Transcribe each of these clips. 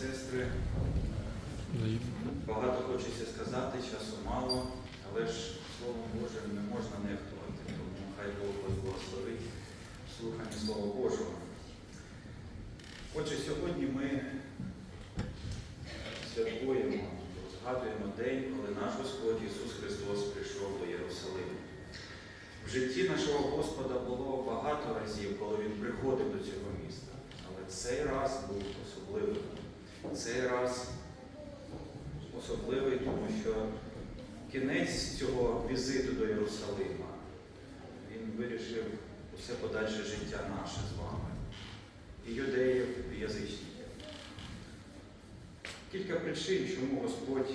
сестри. Багато хочеться сказати, часу мало, але ж Словом Божим не можна нехтувати, тому хай Бог вас благословить слухання Слова Божого. Отже, сьогодні ми святкуємо, згадуємо день, коли наш Господь Ісус Христос прийшов до Єрусалиму. В житті нашого Господа було багато разів, коли Він приходив до цього міста. Але цей раз був особливий. Цей раз особливий, тому що кінець цього візиту до Єрусалима він вирішив усе подальше життя наше з вами, і юдеїв, і язичників. Кілька причин, чому Господь,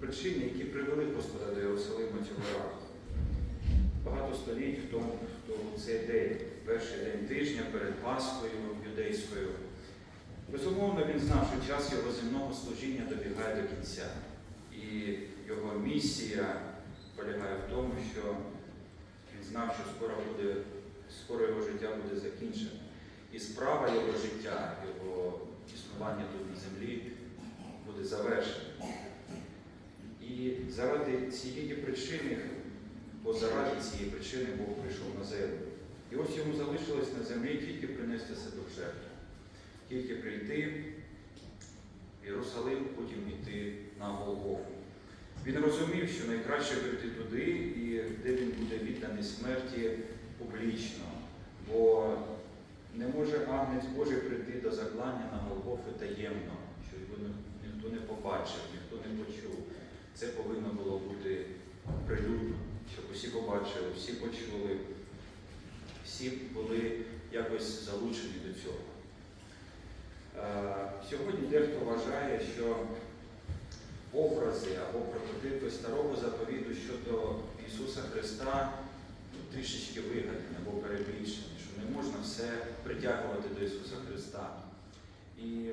причини, які привели Господа до Єрусалима цього разу. Багато століть в тому, хто в цей день, перший день тижня перед Пасхою юдейською. Безумовно, він знав, що час його земного служіння добігає до кінця. І його місія полягає в тому, що він знав, що скоро буде, скоро його життя буде закінчене. І справа його життя, його існування тут на землі буде завершена. І заради цієї причини, бо заради цієї причини Бог прийшов на землю. І ось йому залишилось на землі тільки принести себе в жертву тільки прийти в Єрусалим, потім йти на Голгофу. Він розумів, що найкраще прийти туди, і де він буде відданий смерті публічно, бо не може Агнець Божий прийти до заклання на Голгофи таємно, щоб його ніхто не побачив, ніхто не почув. Це повинно було бути прилюдно, щоб усі побачили, всі почули, всі були якось залучені до цього. Е, Сьогодні дехто вважає, що образи або прототипи старого заповіду щодо Ісуса Христа ну, трішечки вигадані або перебільшені, що не можна все притягувати до Ісуса Христа. І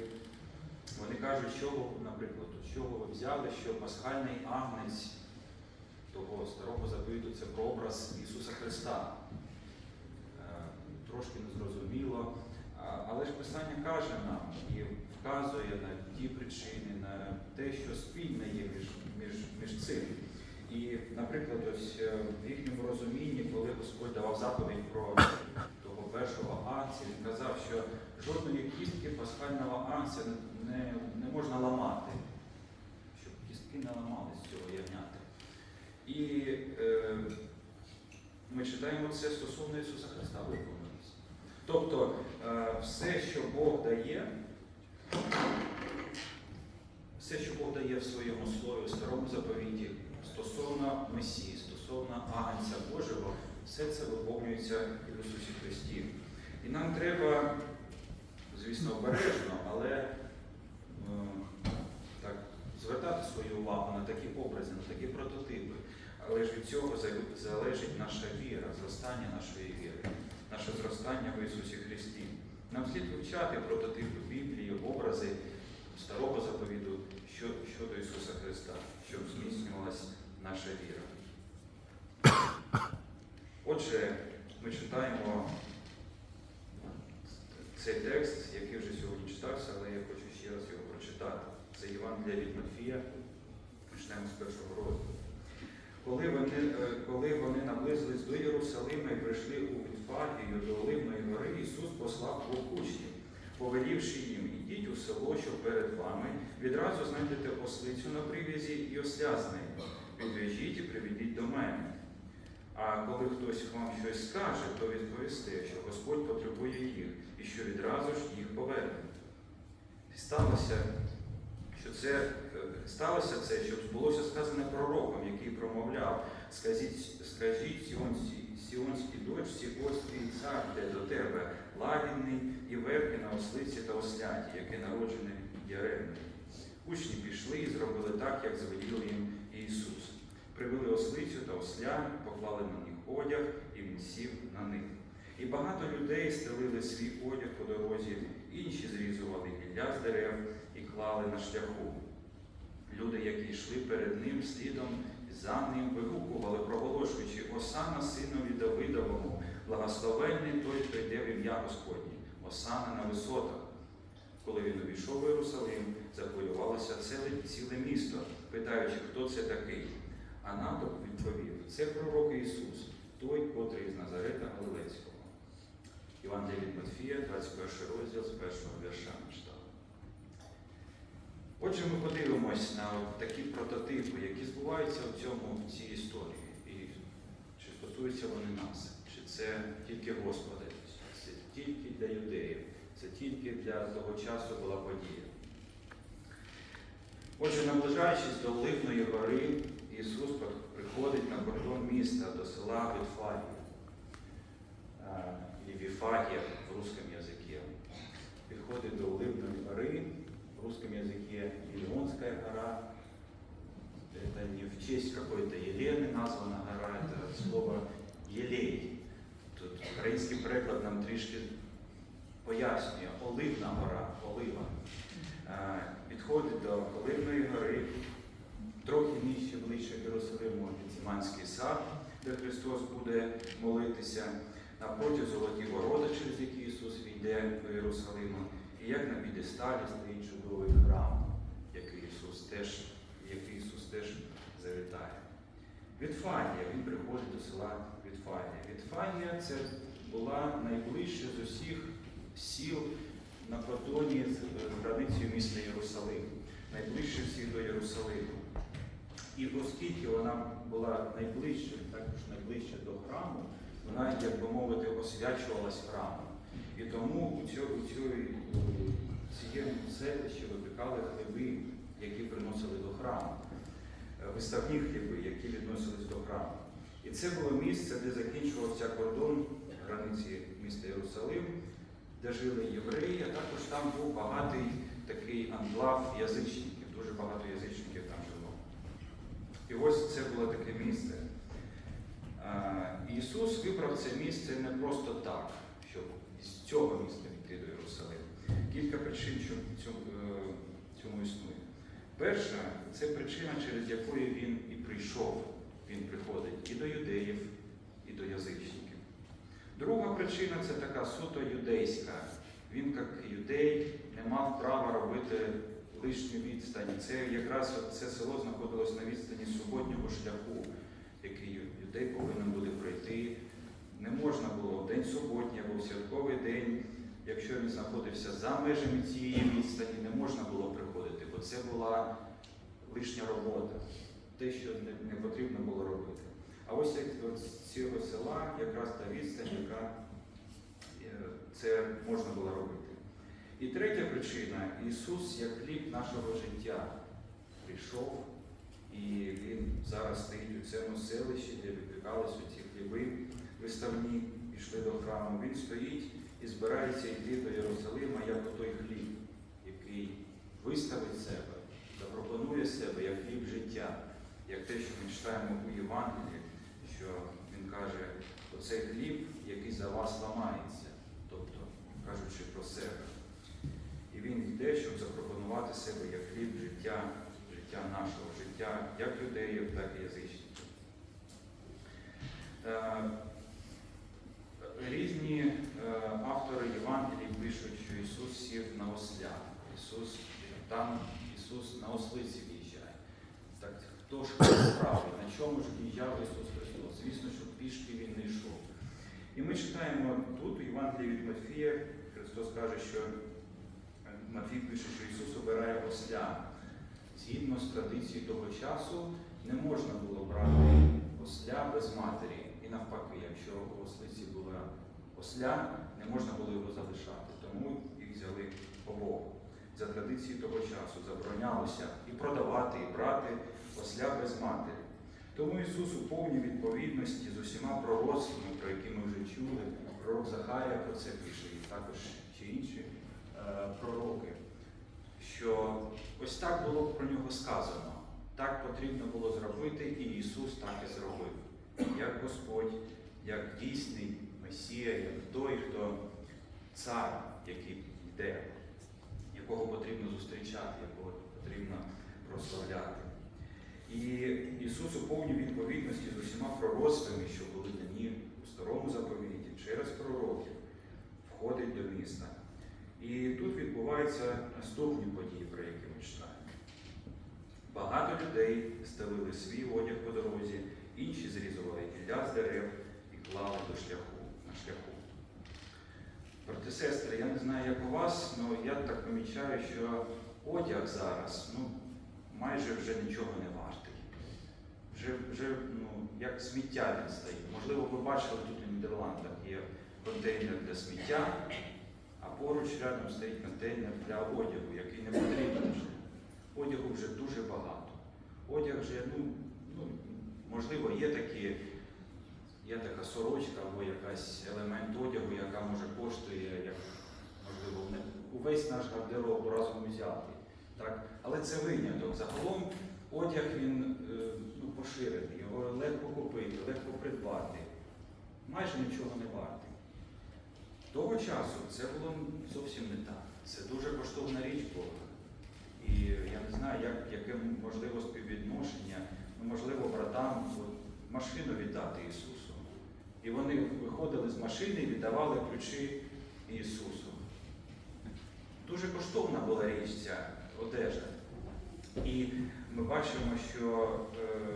вони кажуть, що, наприклад, чого ви взяли, що пасхальний агнець того старого заповіду це прообраз Ісуса Христа. Е, Трошки незрозуміло. Але ж Писання каже нам і вказує на ті причини, на те, що спільне є між, між, між цим. І, наприклад, ось е, в їхньому розумінні, коли Господь давав заповідь про того першого агнця, він казав, що жодної кістки пасхального агнця не, не, можна ламати, щоб кістки не ламали з цього ягняти. І е, ми читаємо це стосовно Ісуса Христа. Тобто е, все, що Бог дає, все, що Бог дає в своєму слові, в старому заповіті, стосовно Месії, стосовно Агнця Божого, все це виповнюється в Ісусі Христі. І нам треба, звісно, обережно, але е, так, звертати свою увагу на такі образи, на такі прототипи. Але ж від цього залежить наша віра, зростання нашої віри, наше зростання в Ісусі Христі. Нам слід вивчати прототипи Біблії, образи старого заповіду щодо Ісуса Христа, щоб зміцнювалася наша віра. Отже, ми читаємо цей текст, який вже сьогодні читався, але я хочу ще раз його прочитати. Це Євангелія від Матфія. Почнемо з першого розділу. Коли вони, е, коли вони наблизились до Єрусалима і прийшли у Вітфагію до Оливної гори, Ісус послав двох учнів, повелівши їм, ідіть у село, що перед вами, відразу знайдете ослицю на прив'язі і осля з нею. Відв'яжіть і приведіть до мене. А коли хтось вам щось скаже, то відповісти, що Господь потребує їх, і що відразу ж їх поверне. Сталося, що це сталося це, щоб збулося сказане пророком, який промовляв, скажіть, скажіть сіонській, сіонській дочці, ось цар йде до тебе, лагідний і верхи на ослиці та осляті, яке народжене яремною. Учні пішли і зробили так, як звелів їм Ісус. Привели ослицю та осля, поклали на них одяг, і він сів на них. І багато людей стелили свій одяг по дорозі, інші зрізували гілля з дерев і клали на шляху. Люди, які йшли перед ним слідом за ним, вигукували, проголошуючи Осана синові Давидовому, благословенний той, хто йде в ім'я Господнє, Осана на висотах. Коли він увійшов в Єрусалим, захвилювалося ціле, ціле місто, питаючи, хто це такий. А натовп відповів: це пророк Ісус, той, котрий з Назарета Галилейського. Іван від Матфія, 21 розділ з першого вірша. Отже, ми подивимось на от такі прототипи, які збуваються в цьому в цій історії. І чи стосуються вони нас, чи це тільки Господа, чи це тільки для юдеїв, це тільки для того часу була подія. Отже, наближаючись до Оливної гори, Ісус приходить на кордон міста до села Вітфагія, і Вифагия в русском языке. Приходит до Улыбной горы, в русском языке Елеонская гора. Это не в честь какой-то Елены названа гора, это слово Єлей. Тут український переклад нам трішки пояснює. Оливна гора, олива. Е, Підходить до Оливної гори, трохи нижче, ближче до Єрусалиму, Гециманський сад, де Христос буде молитися, напроти золоті ворота, через які Ісус війде до Єрусалиму, і як на підесталі стоїть чудовий храм, який Ісус теж, який Ісус теж завітає. Вітфанія, він приходить до села Вітфанія. Вітфанія це була найближча з усіх сіл на кордоні з з границею міста Єрусалим, найближче всіх до Єрусалиму. І оскільки вона була найближча, також найближча до храму, вона, як би мовити, освячувалась храмом. І тому у цій- у цьому селищі випікали хліби, які приносили до храму, Е, виставні хліби, які відносились до храму. І це було місце, де закінчувався кордон границі міста Єрусалим, де жили євреї, а також там був багатий такий анклав язичників, дуже багато язичників там жило. І ось це було таке місце. Е, Ісус вибрав це місце не просто так, щоб з цього Єрусалиму. Кілька причин цьому, е, існує. Перша це причина, через якої він і прийшов. Він приходить і до юдеїв, і до язичників. Друга причина це така суто юдейська. Він, як юдей, не мав права робити лишню відстань. Це якраз це село знаходилось на відстані суботнього шляху, який юдей повинен буде пройти. Не можна було в день суботній або в святковий день, якщо він знаходився за межами цієї відстані, не можна було приходити, бо це була лишня робота, те, що не, потрібно було робити. А ось з цього села якраз та відстань, яка е, це можна було робити. І третя причина Ісус як хліб нашого життя прийшов, і Він зараз стоїть у цьому селищі, де випікалися ці хліби виставні, пішли до храму. Він стоїть і збирається йти до Єрусалима як отой хліб, який виставить себе, запропонує себе як хліб життя, як те, що ми читаємо у Євангелії, що він каже, оцей хліб, який за вас ламається, тобто кажучи про себе. І він йде, щоб запропонувати себе як хліб життя, життя нашого, життя як юдеїв, так і язичників. Різні е, автори Євангелій пишуть, що Ісус сів на осля. Ісус там Ісус на ослиці в'їжджає. Так хто ж справді, на чому ж в'їжджав Ісус Христос? Звісно, що пішки він не йшов. І ми читаємо тут у Євангелії від Матфія, Христос каже, що Матфій пише, що Ісус обирає осля. Згідно з традицією того часу не можна було брати осля без матері. І навпаки, якщо у ослиці була осля, не можна було його залишати. Тому їх взяли обох. За традицією того часу заборонялося і продавати, і брати осля без матері. Тому Ісус у повній відповідності з усіма пророцтвами, про які ми вже чули, пророк Захарія про це пише, і також чи інші е, пророки, що ось так було про нього сказано. Так потрібно було зробити, і Ісус так і зробив. Як Господь, як дійсний Месія, як той, хто цар, який йде, якого потрібно зустрічати, якого потрібно прославляти. І Ісус у повній відповідності з усіма пророцтвами, що були дані у старому заповіті, через пророків, входить до міста. І тут відбуваються наступні події, про які ми читаємо. Людей стелили свій одяг по дорозі, інші зрізували гілля з дерев і клали до шляху, на шляху. Брати сестри, я не знаю, як у вас, але я так помічаю, що одяг зараз ну, майже вже нічого не вартий. Вже, вже ну, як сміття він стоїть. Можливо, ви бачили тут у Нідерландах є контейнер для сміття, а поруч рядом стоїть контейнер для одягу, який не потрібен вже. Одягу вже дуже багато. Одяг вже, ну, ну можливо, є такі, є така сорочка або якась елемент одягу, яка може коштує, як можливо, увесь наш гардероб разом взяти. Так? Але це виняток. Загалом одяг він е, ну, поширений, його легко купити, легко придбати. Майже нічого не вартий. Того часу це було зовсім не так. Це дуже коштовна річ була. Я не знаю, як, яке можливо співвідношення, ну, можливо, братам от, машину віддати Ісусу. І вони виходили з машини і віддавали ключі Ісусу. Дуже коштовна була річ ця одежа. І ми бачимо, що е,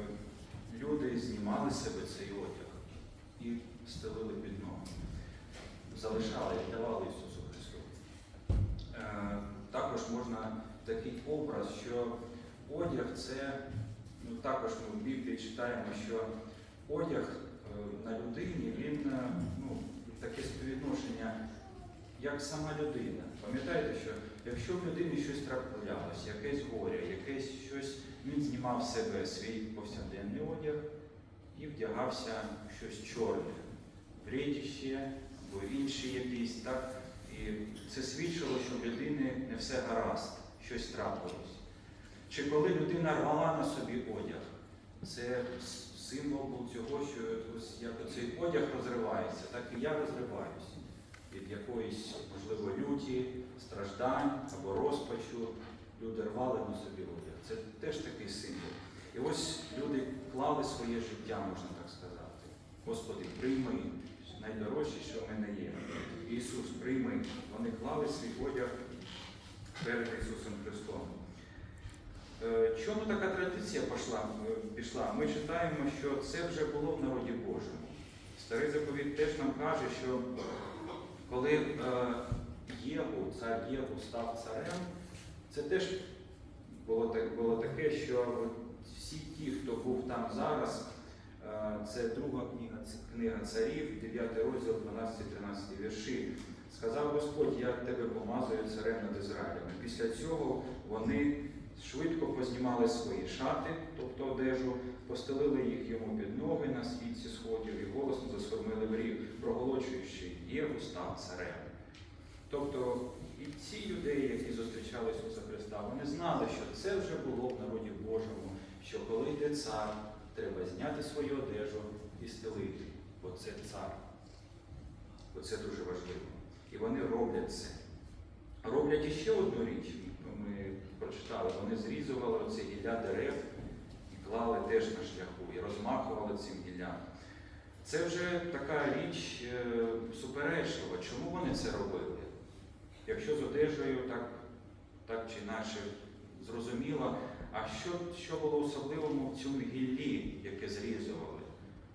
люди знімали з себе цей одяг і стелили під ноги. Залишали, віддавали Ісусу Христу. Е, також можна такий образ, що одяг це, ну також ми в Біблії читаємо, що одяг е, на людині, він е, ну, таке співвідношення, як сама людина. Пам'ятаєте, що якщо в людині щось траплялось, якесь горе, якесь щось, він знімав з себе свій повсякденний одяг і вдягався в щось чорне, врєдіще або інші якісь, так? І це свідчило, що в людини не все гаразд, щось трапилось. Чи коли людина рвала на собі одяг, це символ був цього, що ось як оцей одяг розривається, так і я розриваюся від якоїсь, можливо, люті, страждань або розпачу. Люди рвали на собі одяг. Це теж такий символ. І ось люди клали своє життя, можна так сказати. Господи, прийми найдорожче, що в мене є. Ісус, прийми. Вони клали свій одяг перед Ісусом Христом. Е, Чому така традиція пішла? е, пішла? Ми читаємо, що це вже було в народі Божому. Старий заповідь теж нам каже, що коли е, Єву, цар Єву став царем, це теж було, так- було таке, що всі ті, хто був там зараз, це друга книга, книга царів, 9 розділ, 12-13 вірші. Сказав Господь, я тебе помазую царем над Ізраїлем. Після цього вони швидко познімали свої шати, тобто одежу, постелили їх йому під ноги на світці сходів і голосно засформили в рів, проголошуючи Єву став царем. Тобто і ці юдеї, які зустрічали Ісуса Христа, вони знали, що це вже було в народі Божому, що коли йде цар, треба зняти свою одежу і стелити, бо це цар. Бо це дуже важливо. І вони роблять це. Роблять іще одну річ, ми прочитали, вони зрізували оце гілля дерев і клали теж на шляху, і розмахували цим гіллям. Це вже така річ е, суперечлива. Чому вони це робили? Якщо з одежею так, так чи інакше зрозуміло, а що, що було особливому в цьому гіллі, яке зрізували?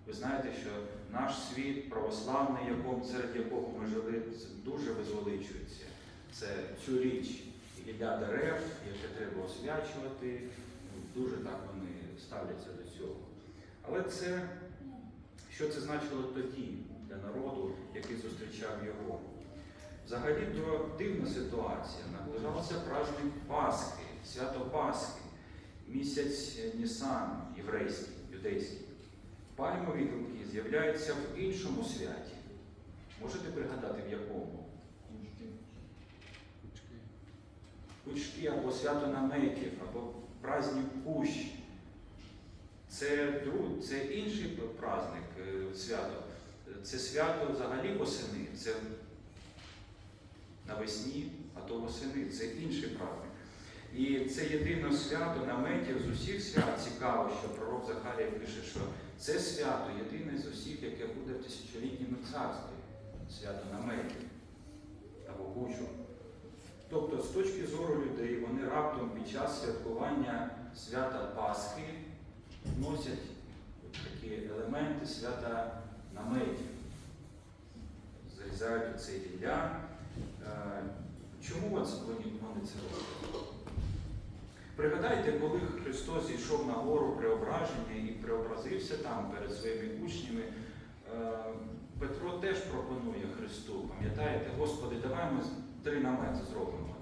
Ви знаєте, що наш світ православний, якому, серед якого ми жили, дуже визвеличується. Це цю річ гілля дерев, яке треба освячувати, дуже так вони ставляться до цього. Але це, що це значило тоді для народу, який зустрічав його? Взагалі то дивна ситуація. Наближався праздник Пасхи, свято Пасхи, місяць Нісан єврейський, юдейський. Пальмові гілки з'являються в іншому святі. Можете пригадати в якому? Кучки або свято наметів, або праздник кущ. Це, друг- це інший праздник, е, свято. Це свято взагалі восени. Це навесні, а то восени. Це інший праздник. І це єдине свято наметів з усіх свят. Цікаво, що пророк Захарія пише, що це свято єдине з усіх, яке буде в тисячолітньому царстві. Свято наметів або кучу. Тобто, з точки зору людей, вони раптом під час святкування свята Пасхи вносять такі елементи свята наметів. Зарізають оцей гілля. Е, Чому вони це роблять? Пригадайте, коли Христос зійшов на гору преображення і преобразився там перед своїми учнями, е, Петро теж пропонує Христу, пам'ятаєте, Господи, давай ми три намети зробимо.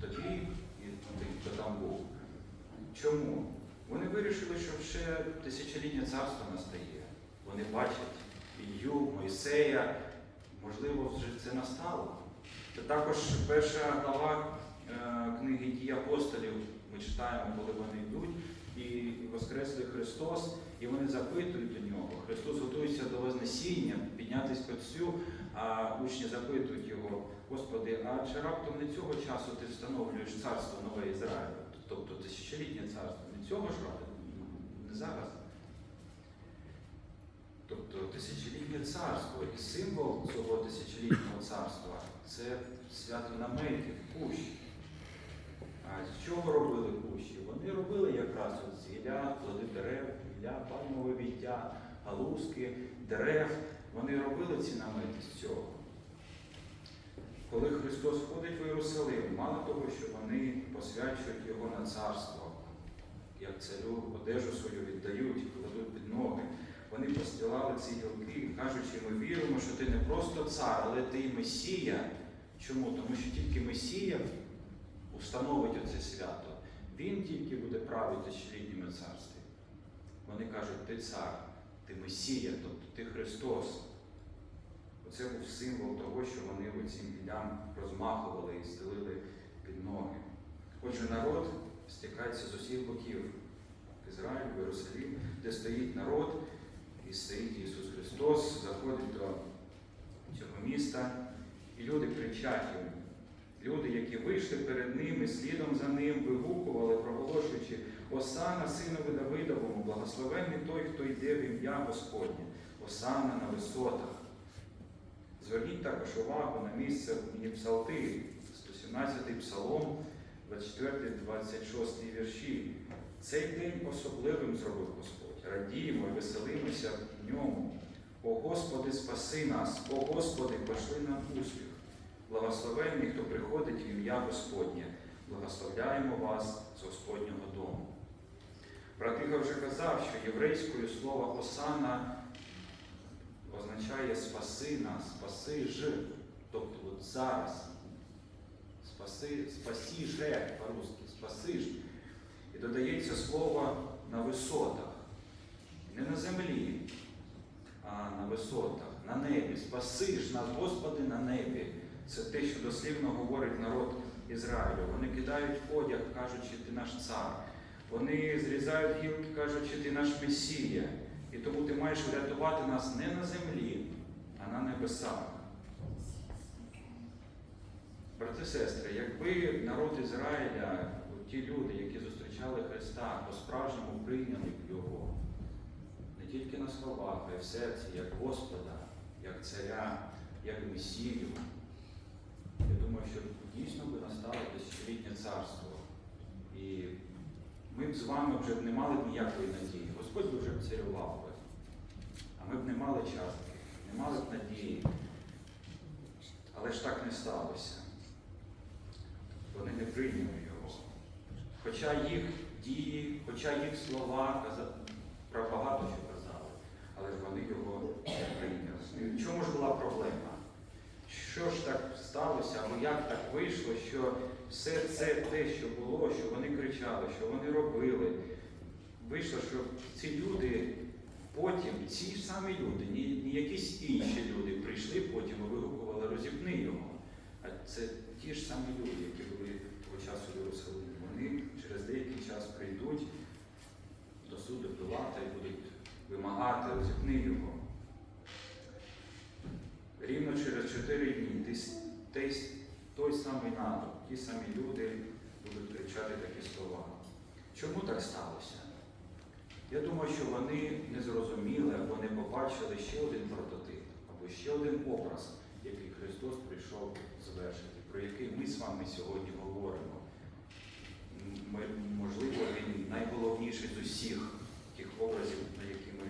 Тобі і тих, хто там був. Чому? Вони вирішили, що ще тисячолітнє царство настає. Вони бачать Ію, Мойсея, можливо, вже це настало. Це також перша глава книги Дій апостолів. Ми читаємо, коли вони йдуть, і Воскреслий Христос, і вони запитують до нього. Христос готується до Вознесіння, піднятись к Отцю, а учні запитують його, Господи, а чи раптом не цього часу ти встановлюєш царство нове Ізраїля? Тобто тисячолітнє царство. Не цього ж ради? Не зараз. Тобто тисячолітнє царство і символ цього тисячолітнього царства це свято наметів, кущ. З чого робили кущі? Вони робили якраз з гілля, плоди дерев, гілля, пальмове віття, галузки, дерев. Вони робили ці намети з цього. Коли Христос входить в Єрусалим, мало того, що вони посвячують його на царство, як царю одежу свою віддають, кладуть під ноги. Вони постілали ці гілки, кажучи, ми віримо, що ти не просто цар, але ти і Месія. Чому? Тому що тільки Месія установить оце свято. Він тільки буде правити тисячолітніми царстві. Вони кажуть, ти цар, ти Месія, тобто ти Христос. Оце був символ того, що вони цим гіллям розмахували і стелили під ноги. Отже, народ стікається з усіх боків. Ізраїль, в Єрусалим, де стоїть народ, і стоїть Ісус Христос, заходить до цього міста, і люди кричать йому. Люди, які вийшли перед ним і слідом за ним, вигукували, проголошуючи Осана, синові Давидовому, благословенний той, хто йде в ім'я Господнє, Осана на висотах. Зверніть також увагу на місце в Псалти, 117 псалом, 24-26 вірші. Цей день особливим зробив Господь. Радіємо і веселимося в ньому. О Господи, спаси нас, о Господи, пошли нам успіх. Благословенний, хто приходить в ім'я Господнє. Благословляємо вас з Господнього дому. Братиха вже казав, що єврейською слово Осана означає спаси нас, спаси ж. Тобто от зараз. Спаси, спаси же по-русски, спаси ж. І додається слово на висотах. Не на землі, а на висотах, на небі. Спаси ж нас, Господи, на небі. Це те, що дослівно говорить народ Ізраїлю. Вони кидають одяг, кажучи, ти наш цар. Вони зрізають гілки, кажучи, ти наш Месія. І тому ти маєш врятувати нас не на землі, а на небесах. Брати сестри, якби народ Ізраїля, ті люди, які зустрічали Христа, по-справжньому прийняли б Його, не тільки на словах, а й в серці, як Господа, як царя, як Месію, я думаю, що дійсно би настало тисячолітнє царство. І ми б з вами вже не мали б ніякої надії. Господь би вже б царював би. А ми б не мали частки, не мали б надії. Але ж так не сталося. Вони не прийняли його. Хоча їх дії, хоча їх слова про багато що казали, але ж вони його не прийняли. В чому ж була проблема? Сталося, або як так вийшло, що все це те, що було, що вони кричали, що вони робили, вийшло, що ці люди потім, ці ж самі люди, ні, не якісь інші люди прийшли потім і вигукували розіпни його. А це ті ж самі люди, які були того часу в Єрусалимі. Вони через деякий час прийдуть до суду Пилата і будуть вимагати розіпни його. Рівно через чотири дні ти с- той, самий натовп, ті самі люди будуть кричати такі слова. Чому так сталося? Я думаю, що вони не зрозуміли або не побачили ще один прототип, або ще один образ, який Христос прийшов звершити про який ми з вами сьогодні говоримо. М- Можливо, він найголовніший з усіх тих образів, на які ми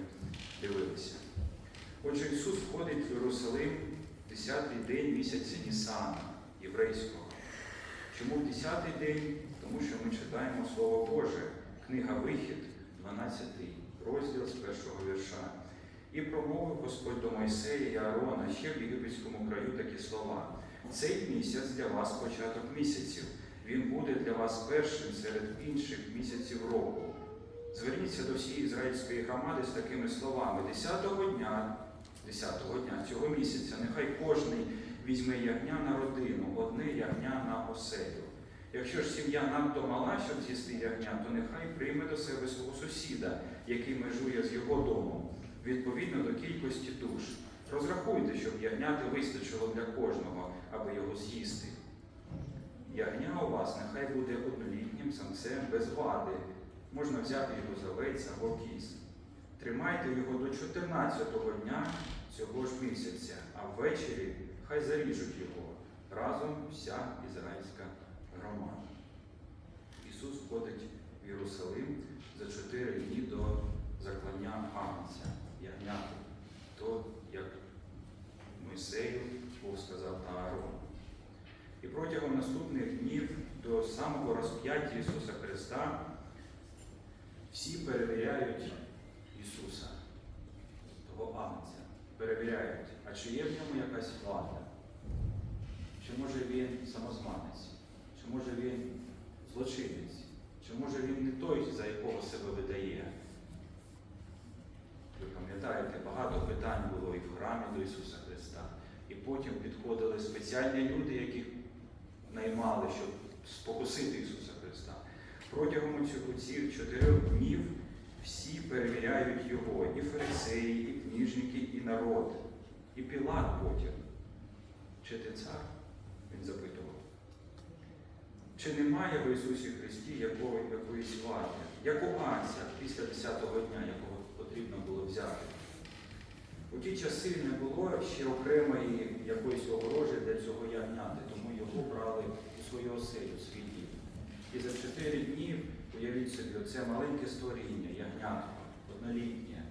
дивилися. Отже, Ісус входить в Єрусалим 10-й день місяця Нісана, єврейського. Чому в 10-й день? Тому що ми читаємо Слово Боже, книга Вихід, 12 розділ з першого вірша. І промовив Господь до Мойсея і Аарона ще в єгипетському краю такі слова. Цей місяць для вас початок місяців. Він буде для вас першим серед інших місяців року. Зверніться до всієї ізраїльської громади з такими словами: 10-го дня, 10-го дня цього місяця нехай кожний візьме ягня на родину, одне ягня на оселю. Якщо ж сім'я надто мала, щоб з'їсти ягня, то нехай прийме до себе свого сусіда, який межує з його домом, відповідно до кількості душ. Розрахуйте, щоб ягняти вистачило для кожного, аби його з'їсти. Ягня у вас нехай буде однолітнім самцем без вади. Можна взяти його за овець або кіз. Тримайте його до 14-го дня цього ж місяця, а ввечері хай заріжуть його разом вся ізраїльська громада. Ісус входить в Єрусалим за чотири дні до заклання Агнця, ягняти, то, як Мойсею Бог сказав на Аарону. І протягом наступних днів до самого розп'яття Ісуса Христа всі перевіряють Ісуса, того Агнця, перевіряють, а чи є в ньому якась влада? Чи може він самозванець? Чи може він злочинець? Чи може він не той, за якого себе видає? Ви пам'ятаєте, багато питань було і в храмі до Ісуса Христа. І потім підходили спеціальні люди, яких наймали, щоб спокусити Ісуса Христа. Протягом цих чотирьох днів всі перевіряють Його, і фарисеї, і книжники, і народ, і Пілат потім. Чи ти цар? Він запитував. Чи немає в Ісусі Христі якого, якоїсь влади, як у Анця після 10-го дня, якого потрібно було взяти? У ті часи не було ще окремої якоїсь огорожі для цього ягняти, тому його брали у свою оселю, свій дім. І за чотири дні, уявіть собі, оце маленьке створіння, ягнятко, однолітнє,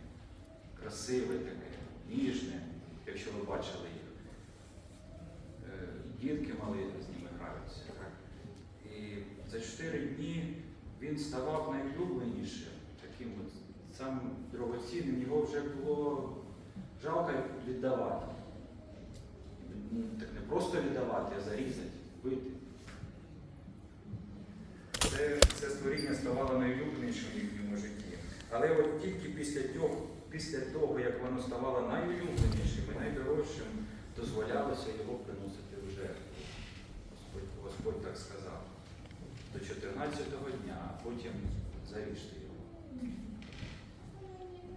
красиве таке, ніжне, якщо ви бачили їх. Е, Дітки мали з ними граються. І за чотири дні він ставав найулюбленішим, таким от самим дорогоцінним, його вже було жалко віддавати. Ну, Так не просто віддавати, а зарізати, вбити. Це, це створіння ставало найулюбленішим в їхньому житті. Але от тільки після того, після того, як воно ставало найулюбленішим і найдорожчим, дозволялося його приносити в жертву. Господь, Господь так сказав. До 14-го дня, а потім заріжте його.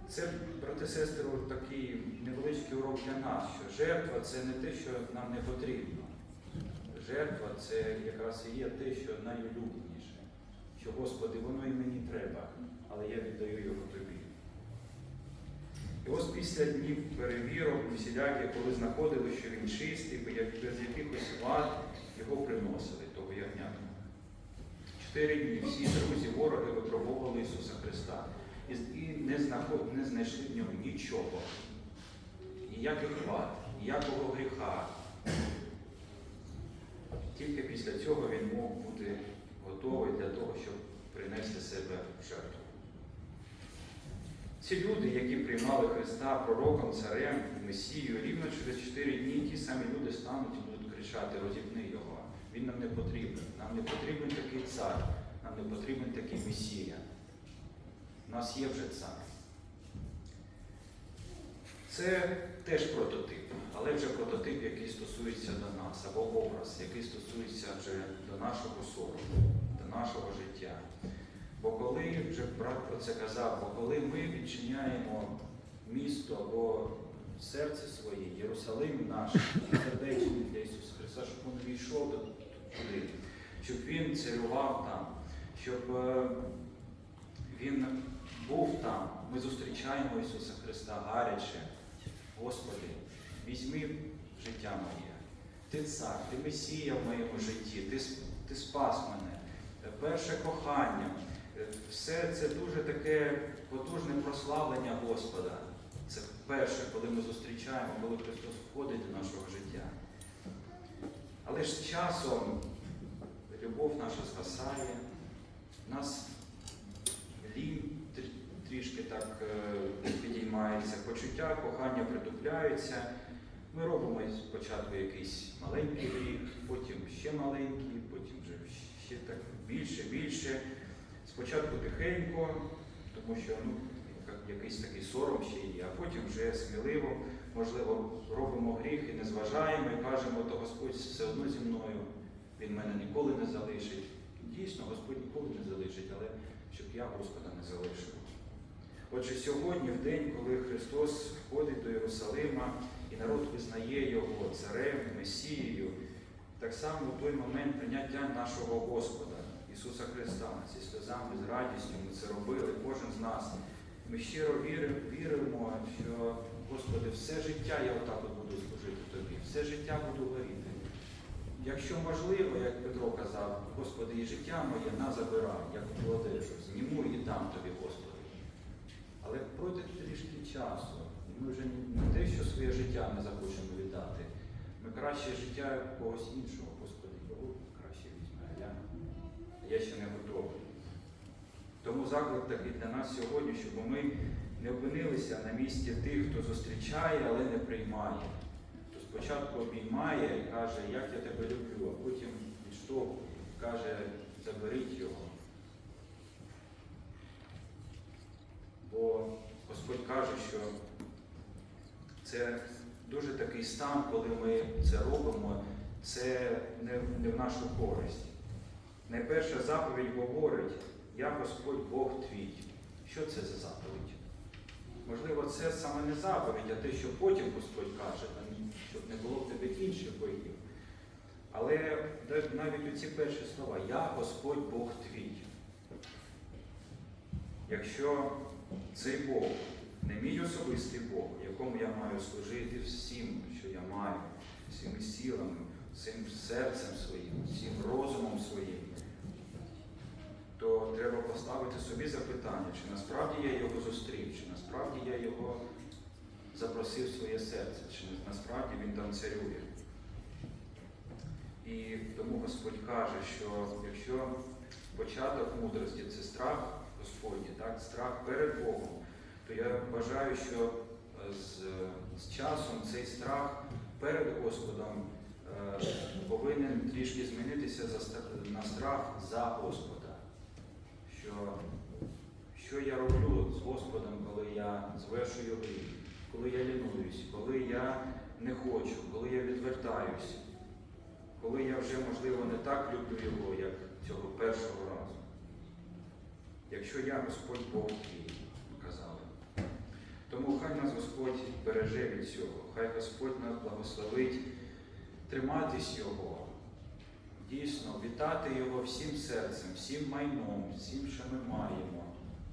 Це, брати сестри, такий невеличкий урок для нас, що жертва це не те, що нам не потрібно. Жертва це якраз і є те, що найулюбленіше. Що, Господи, воно і мені треба, але я віддаю його тобі. І ось після днів перевірок, усіляки, коли знаходили, що він чистий, без якихось вад його приносили, того ягнятка. Чотири дні всі друзі, вороги випробовували Ісуса Христа і, не, не знайшли в ньому нічого, ніяких вад, ніякого гріха. Тільки після цього він мог бути готовий для того, щоб принести себе в жертву. Ці люди, які приймали Христа пророком, царем, Месією, рівно через чотири дні ті самі люди стануть і будуть кричати, розіпни його. Він нам не потрібен. Нам не потрібен такий цар, нам не потрібен такий Месія. У нас є вже цар. Це теж прототип, але вже прототип, який стосується до нас, або образ, який стосується вже до нашого сорому, нашого життя. Бо коли, вже брат про це казав, бо коли ми відчиняємо місто або серце своє, Єрусалим наш, сердечний для Ісуса Христа, щоб Він війшов туди, щоб Він царював там, щоб е, Він був там. Ми зустрічаємо Ісуса Христа гаряче. Господи, візьми життя моє. ти цар, ти месія в моєму житті, ти, ти спас мене, перше кохання. Е, Все це дуже таке потужне прославлення Господа. Це перше, коли ми зустрічаємо, коли Христос входить до нашого життя. Але ж з часом любов наша згасає, нас лінь трішки так е, підіймається, почуття, кохання притупляються. Ми робимо спочатку якийсь маленький гріх, потім ще маленький, потім вже ще так більше, більше. Спочатку тихенько, тому що ну, якийсь такий сором ще є, а потім вже сміливо, можливо, робимо гріх і не зважаємо і кажемо, то Господь все одно зі мною, Він мене ніколи не залишить. Дійсно, Господь ніколи не залишить, але щоб я Господа не залишив. Отже, сьогодні, в день, коли Христос входить до Єрусалима і народ визнає його царем, Месією, так само в той момент прийняття нашого Господа, Ісуса Христа, зі сльозами, з радістю ми це робили, кожен з нас. Ми щиро віримо, що, Господи, все життя я отак от буду служити Тобі, все життя буду горіти. Якщо можливо, як Петро казав, Господи, і життя моє на забирай, як ту зніму і дам тобі, Господи. Але пройде трішки часу, ми вже не те, що своє життя не захочемо віддати. Ми краще життя когось іншого, Господи, його краще візьме, а я, а я ще не готовий. Заклик такий для нас сьогодні, щоб ми не опинилися на місці тих, хто зустрічає, але не приймає. Хто спочатку обіймає і каже, як я тебе люблю, а потім відштовхує, каже, заберіть його. Бо Господь каже, що це дуже такий стан, коли ми це робимо, це не в нашу користь. Найперша заповідь говорить, я Господь Бог твій. Що це за заповідь? Можливо, це саме не заповідь, а те, що потім Господь каже, щоб не було в тебе інших богів. Але навіть у ці перші слова Я Господь Бог твій. Якщо цей Бог не мій особистий Бог, якому я маю служити всім, що я маю, всіми силами, всім серцем своїм, всім розумом своїм, то треба поставити собі запитання, чи насправді я його зустрів, чи насправді я його запросив в своє серце, чи насправді він там царює. І тому Господь каже, що якщо початок мудрості це страх Господній, так, страх перед Богом, то я вважаю, що е, з, з часом цей страх перед Господом е, повинен трішки змінитися за, на страх за Господа. Що, що я роблю з Господом, коли я звершую гріх, коли я лінуюсь, коли я не хочу, коли я відвертаюсь, коли я вже, можливо, не так люблю його, як цього першого разу. Якщо я Господь Бог твій, казали. Тому хай нас Господь береже від цього, хай Господь нас благословить триматись Його, дійсно вітати Його всім серцем, всім майном, всім, що ми маємо,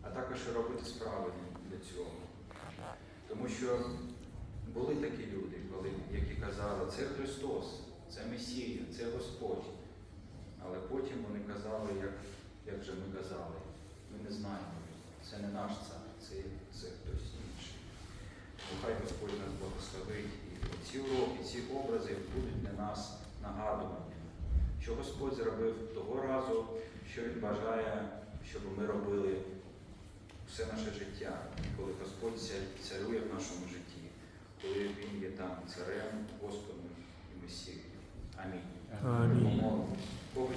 а також робити справи для цього. Тому що були такі люди, коли, які казали, це Христос, це Месія, це Господь. Але потім вони казали, як, як вже ми казали, ми не знаємо, це не наш цар, це, це хтось інший. Тому хай Господь нас благословить. І ці уроки, ці образи будуть для нас нагадуванням, що Господь зробив того разу, що Він бажає, щоб ми робили все наше життя, коли Господь царює в нашому житті, коли Він є там царем, Господом і Месією. Амінь. Амінь.